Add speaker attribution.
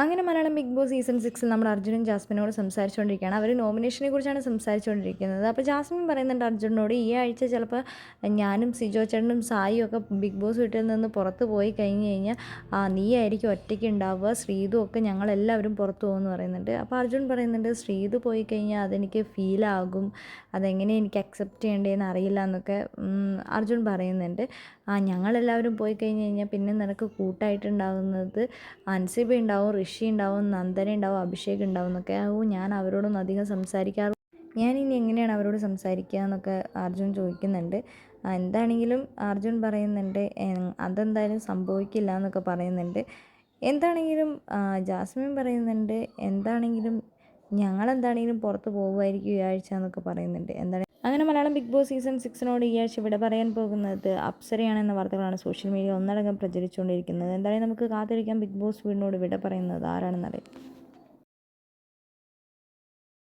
Speaker 1: അങ്ങനെ Malayalam Bigg Boss season സിക്സിൽ നമ്മൾ അർജുനും ജാസ്മിനോട് സംസാരിച്ചുകൊണ്ടിരിക്കുകയാണ്. അവർ നോമിനേഷനെ കുറിച്ചാണ് സംസാരിച്ചുകൊണ്ടിരിക്കുന്നത്. അപ്പോൾ ജാസ്മിൻ പറയുന്നുണ്ട് അർജുനോട് ഈ ആഴ്ച ചിലപ്പോൾ ഞാനും സിജോ ചേട്ടനും സായിയും ഒക്കെ ബിഗ് ബോസ് വീട്ടിൽ നിന്ന് പുറത്ത് പോയി കഴിഞ്ഞ് കഴിഞ്ഞാൽ നീ ആയിരിക്കും ഒറ്റയ്ക്ക് ഉണ്ടാവുക ശ്രീതു ഒക്കെ ഞങ്ങളെല്ലാവരും പുറത്ത് പോകുമെന്ന് പറയുന്നുണ്ട്. അപ്പോൾ അർജുൻ പറയുന്നുണ്ട് ശ്രീതു പോയി കഴിഞ്ഞാൽ അതെനിക്ക് ഫീലാകും അതെങ്ങനെ എനിക്ക് അക്സെപ്റ്റ് ചെയ്യേണ്ടതെന്ന് അറിയില്ല എന്നൊക്കെ അർജുൻ പറയുന്നുണ്ട്. ആ ഞങ്ങളെല്ലാവരും പോയി കഴിഞ്ഞ് കഴിഞ്ഞാൽ പിന്നെ നിനക്ക് കൂട്ടായിട്ടുണ്ടാകുന്നത് അൻസിബ ഉണ്ടാവും ഋഷി ഉണ്ടാവും നന്ദന ഉണ്ടാവും അഭിഷേക് ഉണ്ടാവും എന്നൊക്കെ. ഓ ഞാൻ അവരോടൊന്നും അധികം സംസാരിക്കാറ് ഞാൻ ഇനി എങ്ങനെയാണ് അവരോട് സംസാരിക്കുക എന്നൊക്കെ അർജുൻ ചോദിക്കുന്നുണ്ട്. എന്താണെങ്കിലും അർജുൻ പറയുന്നുണ്ട് "എൻ- അതെന്തായാലും സംഭവിക്കില്ല എന്നൊക്കെ പറയുന്നുണ്ട്. എന്താണെങ്കിലും ജാസ്മിൻ പറയുന്നുണ്ട് എന്താണെങ്കിലും ഞങ്ങളെന്താണെങ്കിലും പുറത്ത് പോകുമായിരിക്കും ഈ ആഴ്ച എന്നൊക്കെ പറയുന്നുണ്ട്. എന്താണ് അങ്ങനെ മലയാളം ബിഗ് ബോസ് സീസൺ സിക്സിനോട് ഈ ആഴ്ച ഇവിടെ പറയാൻ പോകുന്നത് അപ്സരയാണെന്ന വാർത്തകളാണ് സോഷ്യൽ മീഡിയ ഒന്നടങ്കം പ്രചരിച്ചുകൊണ്ടിരിക്കുന്നത്. എന്തായാലും നമുക്ക് കാത്തിരിക്കാം ബിഗ് ബോസ് വീടിനോട് വിട പറയുന്നത് ആരാണെന്നറിയാം.